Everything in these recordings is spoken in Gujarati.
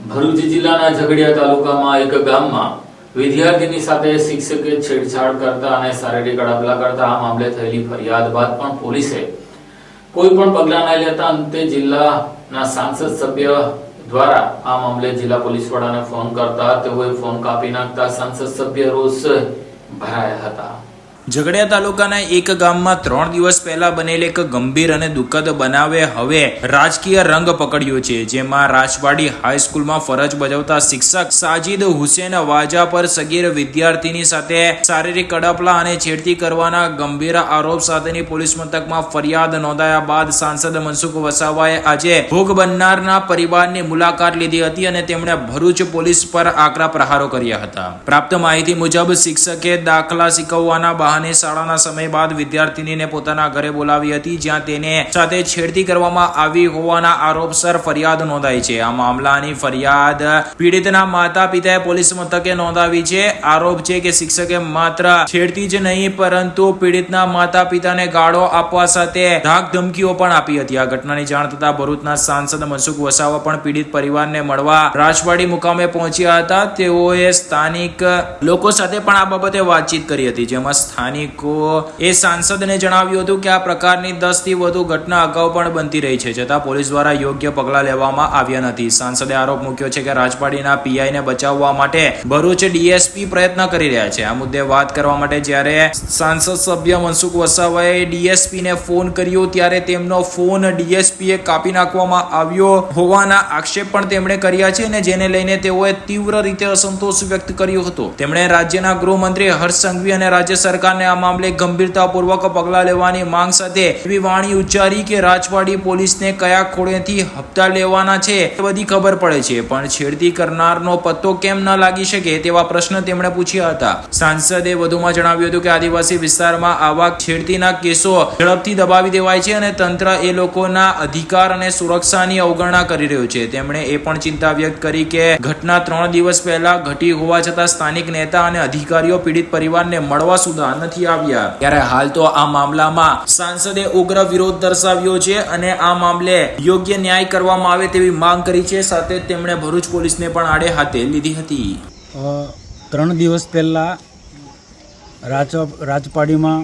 ભરૂચ જિલ્લાના ઝઘડિયા તાલુકામાં એક ગામમાં વિદ્યાર્થીની સાથે શિક્ષકે છેડછાડ કરતા અને શારીરિક અડપલા કરતા આ મામલે થયેલી ફરિયાદ બાદ પણ પોલીસે કોઈ પણ પગલાં ન લેતા અંતે જિલ્લાના સાંસદ સભ્ય દ્વારા આ મામલે જિલ્લા પોલીસ વડાને ફોન કરતા તેઓએ ફોન કાપી નાખતા સાંસદ સભ્ય રોષ ભરાયા હતા. ઝઘડિયા તાલુકાના એક ગામમાં ત્રણ દિવસ પહેલા બનેલ એક ગંભીર અને દુઃખદ બનાવે હવે રાજકીય રંગ પકડ્યો છે, જેમાં રાજવાડી હાઈસ્કૂલમાં ફરજ બજાવતા શિક્ષક સાજિદ હુસેન વાજા પર સગીર વિદ્યાર્થીની સાથે શારીરિક કડપલા અને છેડતી કરવાના ગંભીર આરોપ સાથેની પોલીસ મથકમાં ફરિયાદ નોંધાયા બાદ સાંસદ મનસુખ વસાવાએ આજે ભોગ બનનારના પરિવારની મુલાકાત લીધી હતી અને તેમણે ભરૂચ પોલીસ પર આકરા પ્રહારો કર્યા હતા. પ્રાપ્ત માહિતી મુજબ શિક્ષકે દાખલા શીખવવાના બહાને શાળાના સમય બાદ વિદ્યાર્થીનીને પોતાના ઘરે બોલાવી હતી, જ્યાં તેને સાથે છેડતી કરવામાં આવી હોવાના આરોપસર ફરિયાદ નોંધાઈ છે. આ મામલાની ફરિયાદ પીડિતના માતા પિતાએ પોલીસ મથકે નોંધાવી છે. આરોપ છે કે શિક્ષકે માત્ર છેડતી જ નહીં, પરંતુ પીડિતના માતા પિતાને ગાળો આપવા સાથે ધાક ધમકીઓ પણ આપી હતી. આ ઘટનાની જાણ થતા ભરૂચના સાંસદ મનસુખ વસાવા પણ પીડિત પરિવારને મળવા રાજવાડી મુકામે પહોંચ્યા હતા. તેઓએ સ્થાનિક લોકો સાથે પણ આ બાબતે વાતચીત કરી હતી, જેમાં સ્થાનિકો એ સાંસદને જણાવ્યું હતું કે આ પ્રકારની દસથી વધુ ઘટના અગાઉ પણ બનતી રહી છે છતાં પોલીસ દ્વારા યોગ્ય પગલાં લેવામાં આવ્યા નથી. સાંસદે આરોપ મૂક્યો છે કે રાજપાડીના પીઆઈને બચાવવા માટે ભરૂચ ડીએસપી પ્રયત્ન કરી રહ્યા છે. આ મુદ્દે વાત કરવા માટે જ્યારે સાંસદ સભ્ય મનસુખ વસાવાએ ડીએસપીને ફોન કર્યો, ત્યારે તેમનો ફોન ડીએસપી એ કાપી નાખવામાં આવ્યો હોવાના આક્ષેપ પણ તેમણે કર્યા છે અને જેને લઈને તેઓએ તીવ્ર રીતે અસંતોષ વ્યક્ત કર્યો હતો. તેમણે રાજ્યના ગૃહમંત્રી હર્ષ સંઘવી અને રાજ્ય સરકારને આ મામલે ગંભીરતાપૂર્વક પગલાં લેવાની માંગ સાથે એવી વાણી ઉચ્ચારી કે રાજવાડી પોલીસને કયા ખોળેથી હપ્તા લેવાના છે એ બધી ખબર પડે છે. પણ છેડતી કરનારનો પત્તો કેમ ન લાગી શકે તેવા પ્રશ્ન તેમણે પૂછ્યા હતા. સાંસદે વધુમાં જણાવ્યું હતું કે આદિવાસી વિસ્તારમાં આવા છેડતીના કેસો ઝડપથી દબાવી દેવાય છે અને તંત્ર એ લોકોના અધિકાર અને સુરક્ષાની અવગણના કરી રહ્યું છે. તેમણે એ પણ ચિંતા વ્યક્ત કરી કે ઘટના ત્રણ દિવસ પહેલા ઘટી હોવા છતાં સ્થાનિક નેતા અને અધિકારીઓ પીડિત પરિવારને મળવા સુધા નથી આવ્યા. ત્યારે હાલ તો આ મામલામાં સાંસદે ઉગ્ર વિરોધ દર્શાવ્યો છે અને આ મામલે યોગ્ય ન્યાય કરવામાં આવે તેવી માંગ કરી છે. સાથે તેમણે ભરૂચ પોલીસને પણ આડે હાથે લીધી હતી. ત્રણ દિવસ પહેલાં રાજ રાજપાડીમાં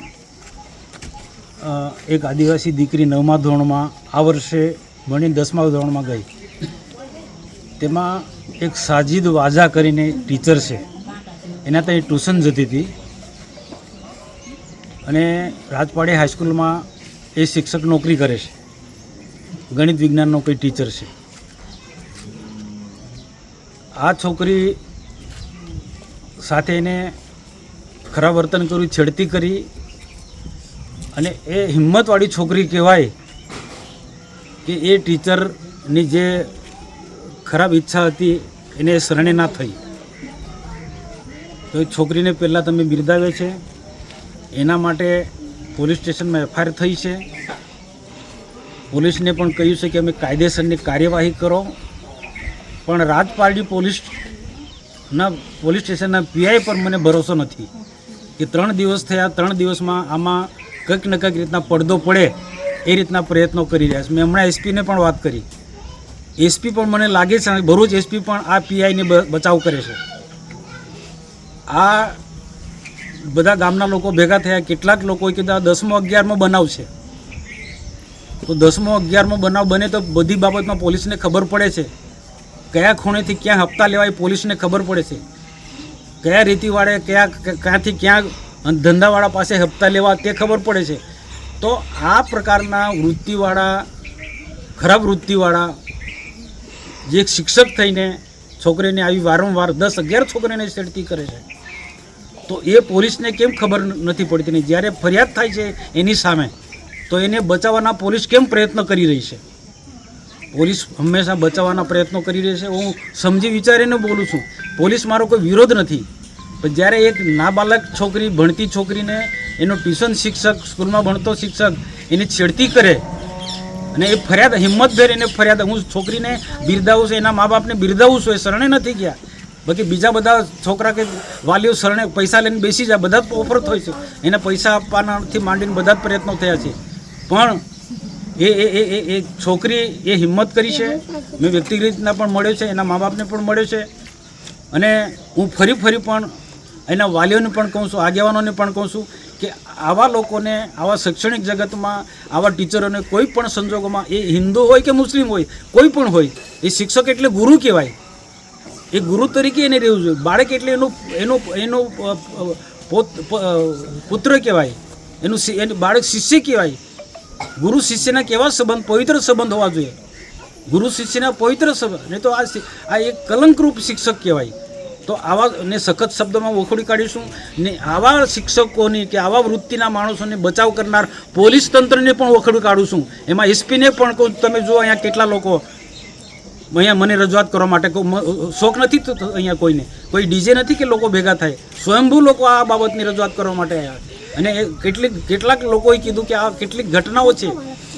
એક આદિવાસી દીકરી નવમા ધોરણમાં આ વર્ષે ભણી દસમા ધોરણમાં ગઈ. તેમાં એક સાજિદ વાજા કરીને ટીચર છે. એના ત્યાં ટ્યુશન જતી હતી. અને રાજપાડી હાઈસ્કૂલમાં એ શિક્ષક નોકરી કરે છે. ગણિત વિજ્ઞાનનો કોઈ ટીચર છે. આ છોકરી સાથે એને ખરાબ વર્તન કર્યું, છેડતી કરી અને એ હિંમતવાળી છોકરી કહેવાય કે એ ટીચરની જે ખરાબ ઈચ્છા હતી એને શરણે ના થઈ. તો એ છોકરીને પહેલાં તમે બિરદાવે છે. એના માટે પોલીસ સ્ટેશનમાં એફઆઈઆર થઈ છે. પોલીસને પણ કહ્યું છે કે અમે કાયદેસરની કાર્યવાહી કરો. પણ રાજપારડી પોલીસના પોલીસ સ્ટેશનના પીઆઈ પર મને ભરોસો નથી કે ત્રણ દિવસ થયા, ત્રણ દિવસમાં આમાં કંઈક ને કંઈક રીતના પડદો પડે એ રીતના પ્રયત્નો કરી રહ્યા છે. મેં હમણાં એસપીને પણ વાત કરી. એસપી પણ મને લાગે છે ભરૂચ એસપી પણ આ પીઆઈને બચાવ કરે છે. આ બધા ગામના લોકો ભેગા થયા. કેટલાક લોકોએ કીધું, આ દસમો અગિયારમો બનાવ છે. તો દસમો અગિયારમો બનાવ બને તો બધી બાબતમાં પોલીસને ખબર પડે છે. કયા ખૂણેથી ક્યાં હપ્તા લેવાય પોલીસને ખબર પડે છે. કયા રીતિવાળે કયા, ક્યાંથી ક્યાં ધંધાવાળા પાસે હપ્તા લેવા તે ખબર પડે છે. તો આ પ્રકારના વૃત્તિવાળા, ખરાબ વૃત્તિવાળા, જે શિક્ષક થઈને છોકરીને આવી વારંવાર દસ અગિયાર છોકરીને છેડતી કરે છે. તો એ પોલીસને કેમ ખબર નથી પડતી ને જ્યારે ફરિયાદ થાય છે એની સામે, તો એને બચાવવાના પોલીસ કેમ પ્રયત્ન કરી રહી છે? પોલીસ હંમેશા બચાવવાના પ્રયત્નો કરી રહી છે. હું સમજી વિચારીને બોલું છું, પોલીસ મારો કોઈ વિરોધ નથી. પણ જ્યારે એક નાબાલક છોકરી, ભણતી છોકરીને એનો ટ્યુશન શિક્ષક, સ્કૂલમાં ભણતો શિક્ષક એની છેડતી કરે અને એ ફરિયાદ હિંમતભેર એને ફરિયાદ, હું છોકરીને બિરદાવું છું, એના મા બાપને બિરદાવું છું, એ શરણે નથી ગયા. બાકી બીજા બધા છોકરા કે વાલીઓ શરણે પૈસા લઈને બેસી જાય, બધા જ ઓફર થાય છે. એને પૈસા આપવાનાથી માંડીને બધા જ પ્રયત્નો થયા છે. પણ એ એ એ એ એ છોકરી એ હિંમત કરી છે. મેં વ્યક્તિગત રીતના પણ મળ્યો છે, એના મા બાપને પણ મળ્યો છે. અને હું ફરી ફરી પણ એના વાલીઓને પણ કહું છું, આગેવાનોને પણ કહું છું કે આવા લોકોને, આવા શૈક્ષણિક જગતમાં, આવા ટીચરોને કોઈ પણ સંજોગોમાં, એ હિન્દુ હોય કે મુસ્લિમ હોય, કોઈ પણ હોય, એ શિક્ષક એટલે ગુરુ કહેવાય. એ ગુરુ તરીકે એને રહેવું જોઈએ. બાળક એટલે એનું એનું એનું પુત્ર કહેવાય. એનું એનું બાળક શિષ્ય કહેવાય. ગુરુ શિષ્યના કેવા સંબંધ? પવિત્ર સંબંધ હોવા જોઈએ. ગુરુ શિષ્યના પવિત્ર સંબંધ. નહીં તો આ આ એક કલંકરૂપ શિક્ષક કહેવાય. તો આવા, ને સખત શબ્દોમાં વખોડી કાઢીશું. ને આવા શિક્ષકોની કે આવા વૃત્તિના માણસોને બચાવ કરનાર પોલીસ તંત્રને પણ વખોડી કાઢું છું. એમાં એસપીને પણ કહું તમે જુઓ અહીંયા કેટલા લોકો અહીંયા મને રજૂઆત કરવા માટે શોખ નથી થતો અહીંયા કોઈને. કોઈ ડીજે નથી કે લોકો ભેગા થાય. સ્વયંભૂ લોકો આ બાબતની રજૂઆત કરવા માટે આવ્યા અને કેટલીક, કેટલાક લોકોએ કીધું કે આ કેટલીક ઘટનાઓ છે.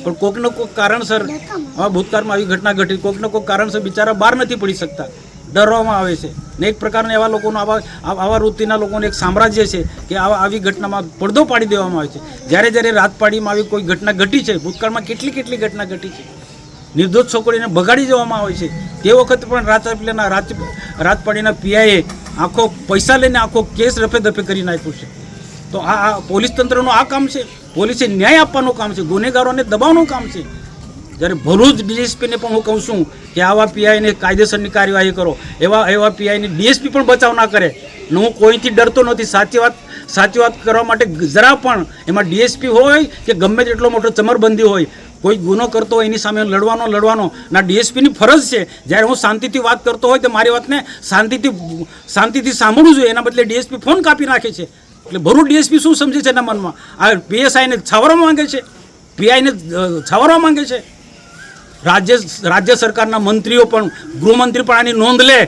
પણ કોઈકનો કોઈક કારણસર આવા ભૂતકાળમાં આવી ઘટના ઘટી. કોઈકનો કોઈક કારણસર બિચારા બહાર નથી પડી શકતા. ડરવામાં આવે છે. ને એક પ્રકારના એવા લોકોનો આવા આવા આવા વૃત્તિના લોકોનું એક સામ્રાજ્ય છે કે આવા, આવી ઘટનામાં પડદો પાડી દેવામાં આવે છે. જ્યારે જ્યારે રાતપાડીમાં આવી કોઈ ઘટના ઘટી છે, ભૂતકાળમાં કેટલી કેટલી ઘટના ઘટી છે? નિર્દોષ છોકરીને બગાડી દેવામાં આવે છે. તે વખતે પણ રાજપીલાના રાજ રાજપાડીના પીઆઈએ આખો પૈસા લઈને આખો કેસ રફે દફે કરી નાખ્યો છે. તો આ પોલીસ તંત્રનું આ કામ છે? પોલીસે ન્યાય આપવાનું કામ છે? ગુનેગારોને દબાવવાનું કામ છે? જ્યારે ભરૂચ ડીએસપીને પણ હું કહું છું કે આવા પીઆઈને કાયદેસરની કાર્યવાહી કરો. એવા એવા પીઆઈને ડીએસપી પણ બચાવ ના કરે. હું કોઈથી ડરતો નથી. સાચી વાત સાચી વાત કરવા માટે જરા પણ એમાં ડીએસપી હોય કે ગમે તેટલો મોટો ચમરબંધી હોય કોઈ ગુનો કરતો હોય, એની સામે લડવાનો લડવાનો. ના, ડીએસપીની ફરજ છે. જ્યારે હું શાંતિથી વાત કરતો હોય, તો મારી વાતને શાંતિથી શાંતિથી સાંભળવું જોઈએ એના બદલે ડીએસપી ફોન કાપી નાખે છે. એટલે ભરૂચ ડીએસપી શું સમજે છે એના મનમાં? આ પીએસઆઈને છાવરવા માંગે છે? પીઆઈને છાવરવા માંગે છે? રાજ્ય રાજ્ય સરકારના મંત્રીઓ પણ, ગૃહમંત્રી પણ આની નોંધ લે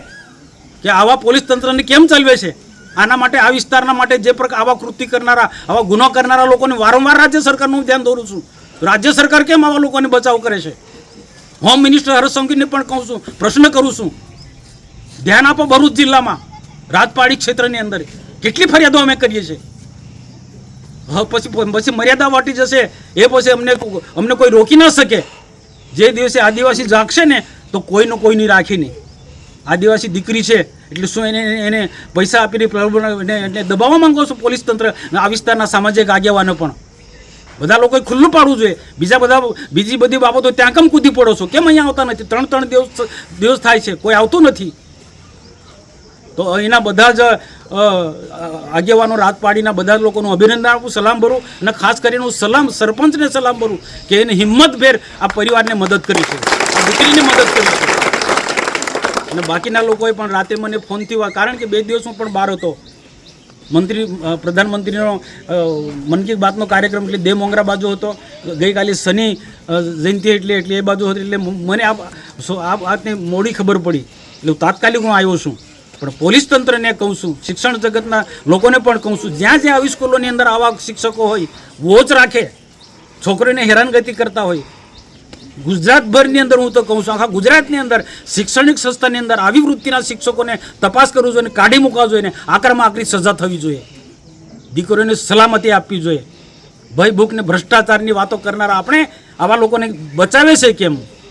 કે આવા પોલીસ તંત્રને કેમ ચાલવે છે? આના માટે, આ વિસ્તારના માટે જે પ્રકાર આવા કૃતિ કરનારા, આવા ગુનો કરનારા લોકોને વારંવાર રાજ્ય સરકારનું ધ્યાન દોરું છું. રાજ્ય સરકાર કેમ આવા લોકોને બચાવ કરે છે? હોમ મિનિસ્ટર હરસ સંઘવીને પણ કહું છું, પ્રશ્ન કરું છું. ધ્યાન આપો ભરૂચ જિલ્લામાં, રાજપાડી ક્ષેત્રની અંદર. કેટલી ફરિયાદો અમે કરીએ છીએ? પછી પછી મર્યાદા વાટી જશે, એ પછી અમને અમને કોઈ રોકી ના શકે. જે દિવસે આદિવાસી જાગશે ને, તો કોઈનો કોઈની રાખી નહીં. આદિવાસી દીકરી છે, એટલે શું એને એને પૈસા આપીને એને દબાવવા માંગો છો પોલીસ તંત્ર? આ વિસ્તારના સામાજિક આગેવાનો પણ. બધા લોકોએ ખુલ્લું પાડવું જોઈએ. બીજા બધા, બીજી બધી બાબતો ત્યાં કેમ કૂદી પડો છો? કેમ અહીંયા આવતા નથી? ત્રણ ત્રણ દિવસ દિવસ થાય છે. કોઈ આવતું નથી. તો અહીંના બધા જ આગેવાનો રાત પાડીના બધા લોકોનું અભિનંદન આપું, સલામ ભરું અને ખાસ કરીને હું સલામ, સરપંચને સલામ ભરું કે એને હિંમતભેર આ પરિવારને મદદ કરી છે. દીકરીને મદદ કરી છે. અને બાકીના લોકોએ પણ રાતે મને ફોનથી વા- કારણ કે બે દિવસ હું પણ બહાર હતો. મંત્રી પ્રધાનમંત્રીનો મન કી બાતનો કાર્યક્રમ એટલે દેવ મોંગરા બાજુ હતો. ગઈકાલે શનિ જયંતિ એટલે એટલે એ બાજુ હતી એટલે મને આ આ વાતની મોડી ખબર પડી. એટલે તાત્કાલિક હું આવ્યો છું. પણ પોલીસ તંત્રને કહું છું, શિક્ષણ જગતના લોકોને પણ કહું છું, જ્યાં જ્યાં આવી સ્કૂલોની અંદર આવા શિક્ષકો હોય, વોચ રાખે. છોકરીને હેરાનગતિ કરતા હોય ગુજરાતભરની અંદર હું તો કહું છું, આખા ગુજરાતની અંદર શૈક્ષણિક સંસ્થાની અંદર આવી વૃત્તિના શિક્ષકોને તપાસ કરવું જોઈએ કાઢી મૂકવા જોઈએ આકરામાં આકરી સજા થવી જોઈએ. દીકરીઓને સલામતી આપવી જોઈએ. ભય ભૂખ ભ્રષ્ટાચારની વાતો કરનારા આપણે આવા લોકોને બચાવે છે કેમ?